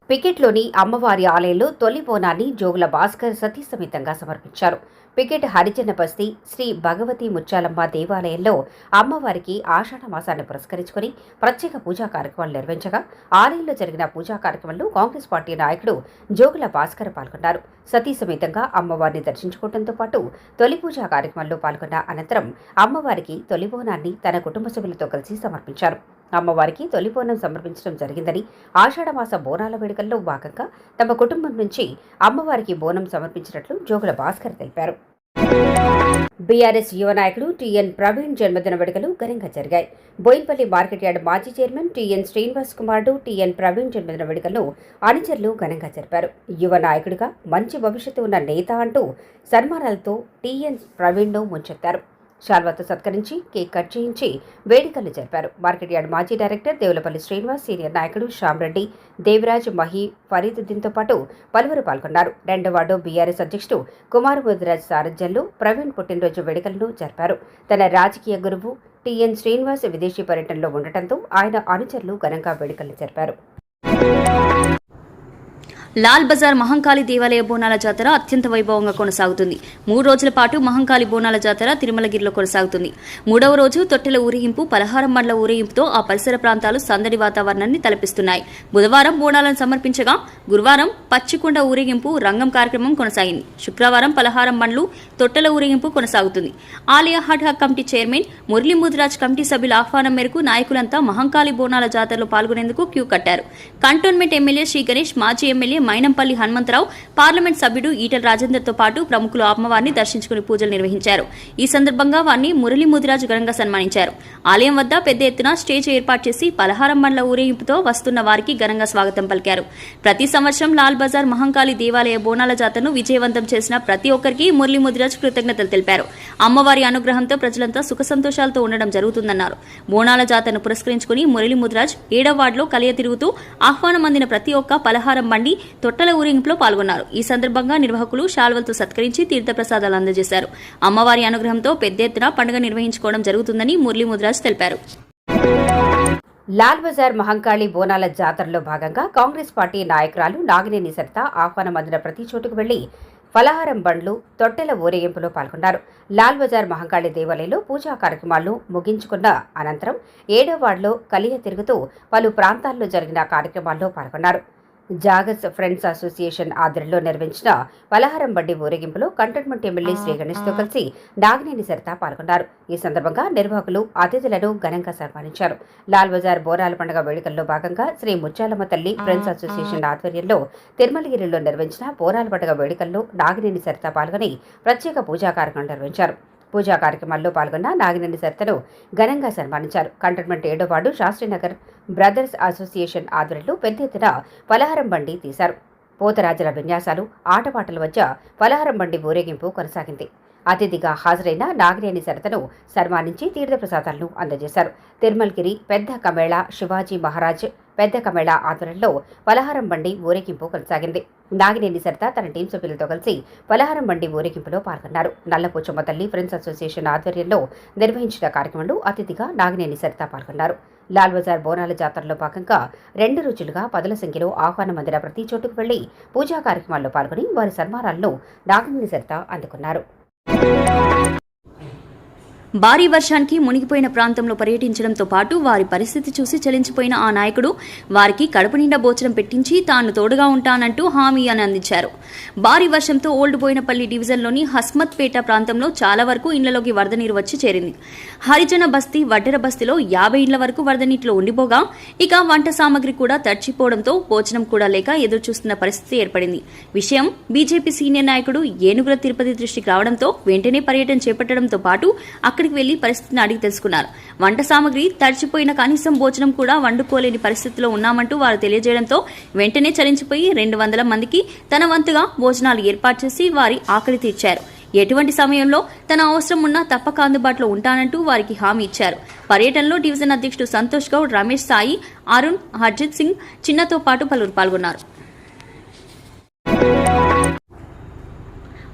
పికెట్లోని అమ్మవారి ఆలయంలో తొలి బోనాన్ని జోగుల భాస్కర్ సతీసమితంగా సమర్పించారు. పికెట్ హరిజన బస్తీ శ్రీ భగవతి ముచ్చాలమ్మ దేవాలయంలో అమ్మవారికి ఆషాఢ మాసాన్ని పురస్కరించుకుని ప్రత్యేక పూజా కార్యక్రమాలు నిర్వహించగా ఆలయంలో జరిగిన పూజా కార్యక్రమంలో కాంగ్రెస్ పార్టీ నాయకుడు జోగుల భాస్కర్ పాల్గొన్నారు. సతీ సమేతంగా అమ్మవారిని దర్శించుకోవడంతో పాటు తొలి పూజా కార్యక్రమంలో పాల్గొన్న అనంతరం అమ్మవారికి తొలి బోనాన్ని తన కుటుంబ సభ్యులతో కలిసి సమర్పించారు. అమ్మవారికి తొలి బోనం సమర్పించడం జరిగిందని ఆషాఢమాస బోనాల వేడుకల్లో భాగంగా తమ కుటుంబం నుంచి అమ్మవారికి బోనం సమర్పించినట్లు జోగుల భాస్కర్ తెలిపారు. బీఆర్ఎస్ యువ నాయకుడు టీఎన్ ప్రవీణ్ జన్మదిన వేడుకలు ఘనంగా జరిగాయి. బోయిన్పల్లి మార్కెట్ యార్డ్ మాజీ చైర్మన్ టీఎన్ శ్రీనివాస్ కుమారుడు టీఎన్ ప్రవీణ్ జన్మదిన వేడుకలను అనుచరులు ఘనంగా జరిపారు. యువ నాయకుడిగా మంచి భవిష్యత్తు ఉన్న నేత అంటూ సన్మానాలతో టీఎన్ ప్రవీణ్ను ముంచెత్తారు. శాల్వాతో సత్కరించి కేక్ కట్ చేయించి వేడుకలు జరిపారు. మార్కెట్ యార్డ్ మాజీ డైరెక్టర్ దేవులపల్లి శ్రీనివాస్ సీనియర్ నాయకుడు శ్యామ్రెడ్డి దేవరాజ్ మహి ఫరీదుద్దీన్తో పాటు పలువురు పాల్గొన్నారు. రెండో వార్డు బీఆర్ఎస్ అధ్యక్షుడు కుమార్ బుద్ధిరాజ్ సారథ్యంలో ప్రవీణ్ పుట్టినరోజు వేడుకలను జరిపారు. తన రాజకీయ గురువు టీఎన్ శ్రీనివాస్ విదేశీ పర్యటనలో ఉండటంతో ఆయన అనుచరులు ఘనంగా వేడుకలు జరిపారు. లాల్ బజార్ మహంకాళి దేవాలయ బోనాల జాతర అత్యంత వైభవంగా కొనసాగుతుంది. మూడు రోజుల పాటు మహంకాళి బోనాల జాతర తిరుమలగిరిలో కొనసాగుతుంది. మూడవ రోజు తొట్టెల ఊరేగింపు పలహారం మండల ఊరేగింపుతో ఆ పరిసర ప్రాంతాలు సందడి వాతావరణాన్ని తలపిస్తున్నాయి. బుధవారం బోనాలను సమర్పించగా గురువారం పచ్చికొండ ఊరేగింపు రంగం కార్యక్రమం కొనసాగింది. శుక్రవారం పలహారం మండలు తొట్టెల ఊరేగింపు కొనసాగుతుంది. ఆలయ hatha committee chairman Murali Mudiraj committee సభ్యుల ఆహ్వానం మేరకు నాయకులంతా మహంకాళి బోనాల జాతరలో పాల్గొనేందుకు క్యూ కట్టారు. కంటోన్మెంట్ ఎమ్మెల్యే శ్రీ గణేష్ మాజీ ఎమ్మెల్యే మైనంపల్లి హనుమంతరావు పార్లమెంట్ సభ్యుడు ఈటల రాజేందర్తో పాటు ప్రముఖులు అమ్మవారిని దర్శించుకుని పూజలు నిర్వహించారు. ఈ సందర్భంగా వారిని మురళీ ముదిరాజు ఘనంగా సన్మానించారు. ఆలయం వద్ద పెద్ద ఎత్తున స్టేజ్ ఏర్పాటు చేసి పలహారం బండ్ల ఊరేగింపుతో వస్తున్న వారికి ఘనంగా స్వాగతం పలికారు. ప్రతి సంవత్సరం లాల్ బజార్ మహంకాళి దేవాలయ బోనాల జాతరను విజయవంతం చేసిన ప్రతి ఒక్కరికి మురళీ ముదిరాజ్ కృతజ్ఞతలు తెలిపారు. అమ్మవారి అనుగ్రహంతో ప్రజలంతా సుఖ సంతోషాలతో ఉండడం జరుగుతుందన్నారు. బోనాల జాతరను పురస్కరించుకుని మురళీ ముదిరాజ్ ఏడవ వార్డులో కలియ తిరుగుతూ ఆహ్వానం అందిన ప్రతి ఒక్క పలహారం బండి తొట్టల ఊరింపులో పాల్గొన్నారు. ఈ సందర్భంగా నిర్వాహకులు శాల్వలతో సత్కరించి తీర్థప్రసాదాలు అందజేశారు. అమ్మవారి అనుగ్రహంతో పెద్ద ఎత్తున పండుగ నిర్వహించుకోవడం జరుగుతుందని మురళీ ముద్రాజ్ తెలిపారు. లాల్ బజార్ మహంకాళి బోనాల జాతరలో భాగంగా కాంగ్రెస్ పార్టీ నాయకురాలు నాగినేని సరిత ఆహ్వానం అందిన ప్రతి చోటుకు వెళ్ళి ఫలహారం బండ్లు తొట్టెల ఊరేగింపులో పాల్గొన్నారు. లాల్ బజార్ మహంకాళి దేవాలయంలో పూజా కార్యక్రమాలను ముగించుకున్న అనంతరం ఏడో వార్డులో కలియ తిరుగుతూ పలు ప్రాంతాల్లో జరిగిన కార్యక్రమాల్లో పాల్గొన్నారు. జాగస్ ఫ్రెండ్స్ అసోసియేషన్ ఆధ్వర్యంలో నిర్వహించిన పలహారం బండి ఊరేగింపులో కంటోన్మెంట్ ఎమ్మెల్యే శ్రీ గణేష్తో కలిసి నాగినేని సరిత పాల్గొన్నారు. ఈ సందర్భంగా నిర్వాహకులు అతిథులను ఘనంగా సన్మానించారు. లాల్ బజార్ బోనాల పండుగ వేడుకల్లో భాగంగా శ్రీ ముత్యాలమ్మ తల్లి ఫ్రెండ్స్ అసోసియేషన్ ఆధ్వర్యంలో తిరుమలగిరిలో నిర్వహించిన బోనాల పండుగ వేడుకల్లో నాగినేని సరిత పాల్గొని ప్రత్యేక పూజా కార్యక్రమం నిర్వహించారు. పూజా కార్యక్రమాల్లో పాల్గొన్న నాగినేని సరితను ఘనంగా సన్మానించారు. కంటోన్మెంట్ ఏడో వార్డు శాస్త్రీనగర్ బ్రదర్స్ అసోసియేషన్ ఆధ్వర్యంలో పెద్ద ఎత్తున పలహారం బండి తీశారు. పోతరాజుల విన్యాసాలు ఆటపాటల మధ్య పలహారం బండి ఊరేగింపు కొనసాగింది. అతిథిగా హాజరైన నాగినేని సరతను సన్మానించి తీర్థప్రసాదాలను అందజేశారు. తిరుమలగిరి పెద్ద కమేళ శివాజీ మహారాజ్ పెద్ద కమేళ ఆధ్వర్యంలో పలహారం బండి ఊరేగింపు కొనసాగింది. నాగినేని సరిత తన టీం సభ్యులతో కలిసి పలహారం బండి ఊరేగింపులో పాల్గొన్నారు. నల్లపోచమ్మ తల్లి ఫ్రెండ్స్ అసోసియేషన్ ఆధ్వర్యంలో నిర్వహించిన కార్యక్రమంలో అతిథిగా నాగినేని సరిత పాల్గొన్నారు. లాల్ బజార్ బోనాల జాతరలో భాగంగా రెండు రోజులుగా పదుల సంఖ్యలో ఆహ్వానం అందిన ప్రతి చోటుకు వెళ్ళి పూజా కార్యక్రమాల్లో పాల్గొని వారి సన్మానాలను నాగినేని సరిత అందుకున్నారు. భారీ వర్షానికి మునిగిపోయిన ప్రాంతంలో పర్యటించడంతో పాటు వారి పరిస్థితి చూసి చలించిపోయిన ఆ నాయకుడు వారికి కడుపు నిండా భోజనం పెట్టించి తాను తోడుగా ఉంటానంటూ హామీ అని అందించారు. భారీ వర్షంతో ఓల్డ్ బోయినపల్లి డివిజన్లోని హస్మత్పేట ప్రాంతంలో చాలా వరకు ఇళ్ళలోకి వరద నీరు వచ్చి చేరింది. హరిజన బస్తీ వడ్డెర బస్తీలో యాభై ఇండ్ల వరకు వరద నీటిలో ఉండిపోగా ఇక వంట సామాగ్రి కూడా తడిచిపోవడంతో భోజనం కూడా లేక ఎదురు చూస్తున్న పరిస్థితి ఏర్పడింది. విషయం బీజేపీ సీనియర్ నాయకుడు ఏనుగుల తిరుపతి దృష్టికి రావడంతో వెంటనే పర్యటన చేపట్టడంతో పాటు అక్కడ అక్కడికి వెళ్ళి పరిస్థితిని అడిగి తెలుసుకున్నారు. వంట సామాగ్రి తడిచిపోయిన కనీసం భోజనం కూడా వండుకోలేని పరిస్థితిలో ఉన్నామంటూ వారు తెలియజేయడంతో వెంటనే చలించిపోయి రెండు వందల మందికి తన వంతుగా భోజనాలు ఏర్పాటు చేసి వారి ఆకలి తీర్చారు. ఎటువంటి సమయంలో తన అవసరం ఉన్నా తప్పక అందుబాటులో ఉంటానంటూ వారికి హామీ ఇచ్చారు. పర్యటనలో డివిజన్ అధ్యక్షుడు సంతోష్ గౌడ్ రమేష్ సాయి అరుణ్ హర్జిత్ సింగ్ చిన్నతో పాటు పలువురు పాల్గొన్నారు.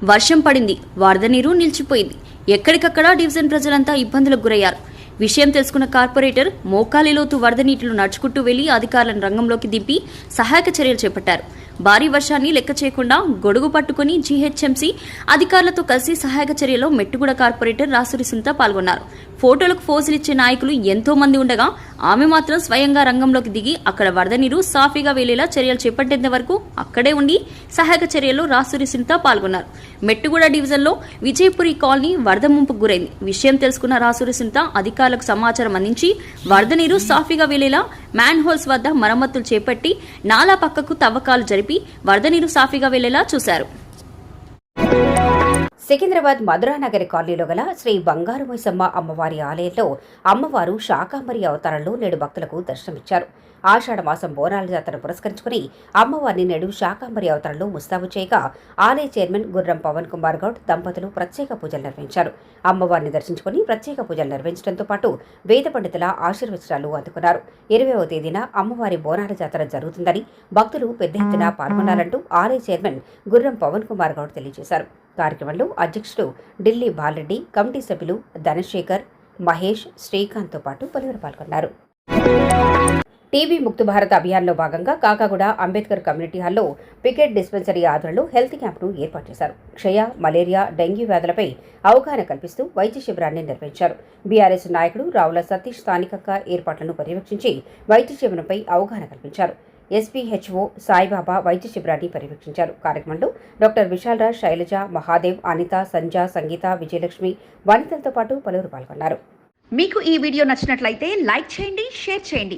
వర్షం పడింది. వరద నీరు నిలిచిపోయింది. ఎక్కడికక్కడ డివిజన్ ప్రజలంతా ఇబ్బందులకు గురయ్యారు. విషయం తెలుసుకున్న కార్పొరేటర్ మోకాలిలోతు వరద నీటిలో నడుచుకుంటూ వెళ్ళి అధికారులను రంగంలోకి దింపి సహాయక చర్యలు చేపట్టారు. భారీ వర్షాన్ని లెక్క చేయకుండా గొడుగు పట్టుకుని జీహెచ్ఎంసీ అధికారులతో కలిసి సహాయక చర్యలో మెట్టుగూడ కార్పొరేటర్ రాసురి సుంత పాల్గొన్నారు. ఫోటోలకు ఫోజులిచ్చే నాయకులు ఎంతో మంది ఉండగా ఆమె మాత్రం స్వయంగా రంగంలోకి దిగి అక్కడ వరద నీరు సాఫీగా వెళ్ళేలా చర్యలు చేపట్టేంత వరకు అక్కడే ఉండి సహాయక చర్యల్లో రాసురి పాల్గొన్నారు. మెట్టుగూడ డివిజన్లో విజయపురి కాలనీ వరద ముంపుకు గురైంది. విషయం తెలుసుకున్న రాసురి అధికారులకు సమాచారం అందించి వరద నీరు సాఫీగా వెళ్ళేలా మ్యాన్ హోల్స్ వద్ద మరమ్మతులు చేపట్టి నాలా పక్కకు తవ్వకాలు జరిపి వరద నీరు సాఫీగా వెళ్ళేలా చూశారు. సికింద్రాబాద్ మధురానగరి కాలనీలో గల శ్రీ బంగారు మైసమ్మ అమ్మవారి ఆలయంలో అమ్మవారు శాకాంబరి అవతారంలో నేడు భక్తులకు దర్శనమిచ్చారు. ఆషాఢ మాసం బోనాల జాతరను పురస్కరించుకుని అమ్మవారిని నేడు శాకాంబరి అవతారంలో ముస్తాబు చేయగా ఆలయ చైర్మన్ గుర్రం పవన్ కుమార్ గౌడ్ దంపతులు ప్రత్యేక పూజలు నిర్వహించారు. అమ్మవారిని దర్శించుకుని ప్రత్యేక పూజలు నిర్వహించడంతో పాటు వేద పండితుల ఆశీర్వచనాలు అందుకున్నారు. ఇరవైవ తేదీన అమ్మవారి బోనాల జాతర జరుగుతుందని భక్తులు పెద్ద ఎత్తున పాల్గొనాలంటూ ఆలయ చైర్మన్ గుర్రం పవన్ కుమార్ గౌడ్ తెలియజేశారు. కార్యక్రమంలో అధ్యక్షుడు ఢిల్లీ బాలరెడ్డి కమిటీ సభ్యులు ధనశేఖర్ మహేష్ శ్రీకాంత్తో పాటు పలువురు పాల్గొన్నారు. టీబీ ముక్త భారత్ అభియాన్లో భాగంగా కాకాగూడ అంబేద్కర్ కమ్యూనిటీ హాల్లో పికెట్ డిస్పెన్సరీ ఆధ్వర్యంలో హెల్త్ క్యాంప్ను ఏర్పాటు చేశారు. క్షయ మలేరియా డెంగ్యూ వ్యాధులపై అవగాహన కల్పిస్తూ వైద్య శిబిరాన్ని నిర్వహించారు. బీఆర్ఎస్ నాయకుడు రావుల సతీష్ స్థానికంగా ఏర్పాట్లను పర్యవేక్షించి వైద్య శిబిరంపై అవగాహన కల్పించారు. ఎస్పీహెచ్ఓ సాయిబాబా వైద్య శిబిరాన్ని పర్యవేక్షించారు. కార్యక్రమంలో డాక్టర్ విశాల్రాజ్ శైలజ మహాదేవ్ అనిత సంజ సంగీత విజయలక్ష్మి వనితలతో పాటు పలువురు పాల్గొన్నారు. మీకు ఈ వీడియో నచ్చినట్లయితే లైక్ చేయండి షేర్ చేయండి.